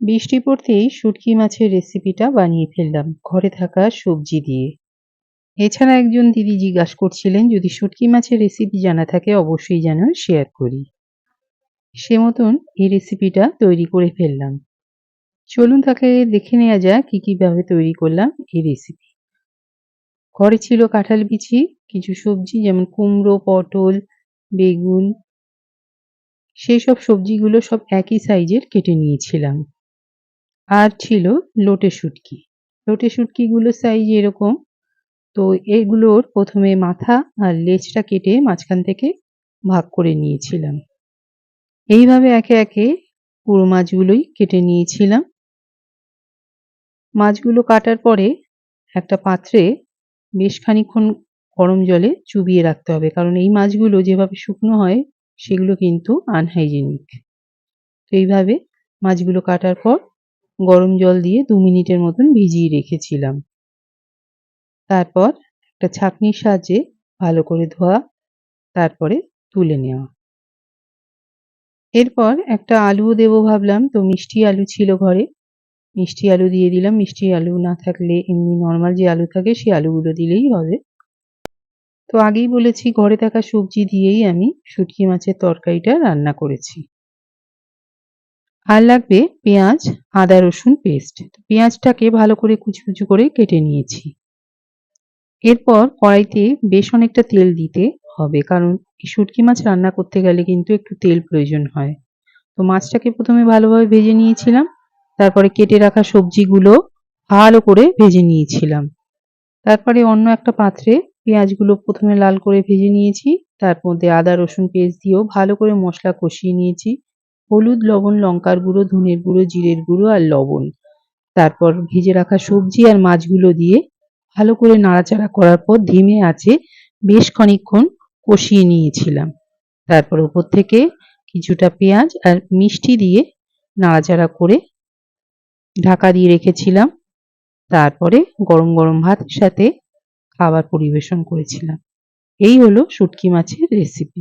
বৃষ্টি পড়তেই শুটকি মাছের রেসিপিটা বানিয়ে ফেললাম, ঘরে থাকা সবজি দিয়ে। এছাড়া একজন দিদি জিজ্ঞাসা করছিলেন, যদি শুটকি মাছের রেসিপি জানা থাকে, অবশ্যই যেন শেয়ার করি। সে মতন এই রেসিপিটা তৈরি করে ফেললাম। চলুন তাকে দেখে নেওয়া যাক, কী কীভাবে তৈরি করলাম এই রেসিপি ঘরে ছিল কাঁঠাল বিচি, কিছু সবজি যেমন কুমড়ো, পটল, বেগুন, সেই সব সবজিগুলো সব একই সাইজের কেটে নিয়েছিলাম। আর ছিল লোটে শুটকি। লোটে শুটকিগুলো সাইজ এরকম। তো এগুলোর প্রথমে মাথা আর লেজটা কেটে মাঝখান থেকে ভাগ করে নিয়েছিলাম। এইভাবে একে একে পুরো মাছগুলোই কেটে নিয়েছিলাম। মাছগুলো কাটার পরে একটা পাত্রে বেশ খানিক্ষণ গরম জলে চুবিয়ে রাখতে হবে। কারণ এই মাছগুলো যেভাবে শুকনো হয়, সেগুলো কিন্তু আনহাইজেনিক তো এইভাবে মাছগুলো কাটার পর গরম জল দিয়ে দু মিনিটের মতন ভিজিয়ে রেখেছিলাম। তারপর একটা ছাঁকনির সাহায্যে ভালো করে ধোয়া, তারপরে তুলে নেওয়া। এরপর একটা আলুও দেবো ভাবলাম। তো মিষ্টি আলু ছিল ঘরে। মিষ্টি আলু দিয়ে দিলাম। মিষ্টি আলু না থাকলে এমনি নর্মাল যে আলু থাকে সেই আলুগুলো দিলেই হবে। তো আগেই বলেছি, ঘরে থাকা সবজি দিয়েই আমি শুটকি মাছের তরকারিটা রান্না করেছি। আর লাগবে পেঁয়াজ, আদা, রসুন পেস্ট পেঁয়াজটাকে ভালো করে কুচি কুচি করে কেটে নিয়েছি। এরপর কড়াইতে বেশ অনেকটা তেল দিতে হবে, কারণ শুটকি মাছ রান্না করতে গেলে কিন্তু একটু তেল প্রয়োজন হয়। তো মাছটাকে প্রথমে ভালোভাবে ভেজে নিয়েছিলাম, তারপরে কেটে রাখা সবজিগুলো ভালো করে ভেজে নিয়েছিলাম। তারপরে অন্য একটা পাত্রে পেঁয়াজগুলো প্রথমে লাল করে ভেজে নিয়েছি, তার মধ্যে আদা, রসুন পেস্ট দিয়েও ভালো করে মশলা কষিয়ে নিয়েছি। হলুদ, লবণ, লঙ্কার গুঁড়ো, ধনের গুঁড়ো, জিরের গুঁড়ো আর লবণ। তারপর ভেজে রাখা সবজি আর মাছগুলো দিয়ে ভালো করে নাড়াচাড়া করার পর ধিমে আছে বেশ খানিকক্ষণ কষিয়ে নিয়েছিলাম। তারপর উপর থেকে কিছুটা পেঁয়াজ আর মিষ্টি দিয়ে নাড়াচাড়া করে ঢাকা দিয়ে রেখেছিলাম। তারপরে গরম গরম ভাতের সাথে খাবার পরিবেশন করেছিলাম। এই হলো শুটকি মাছের রেসিপি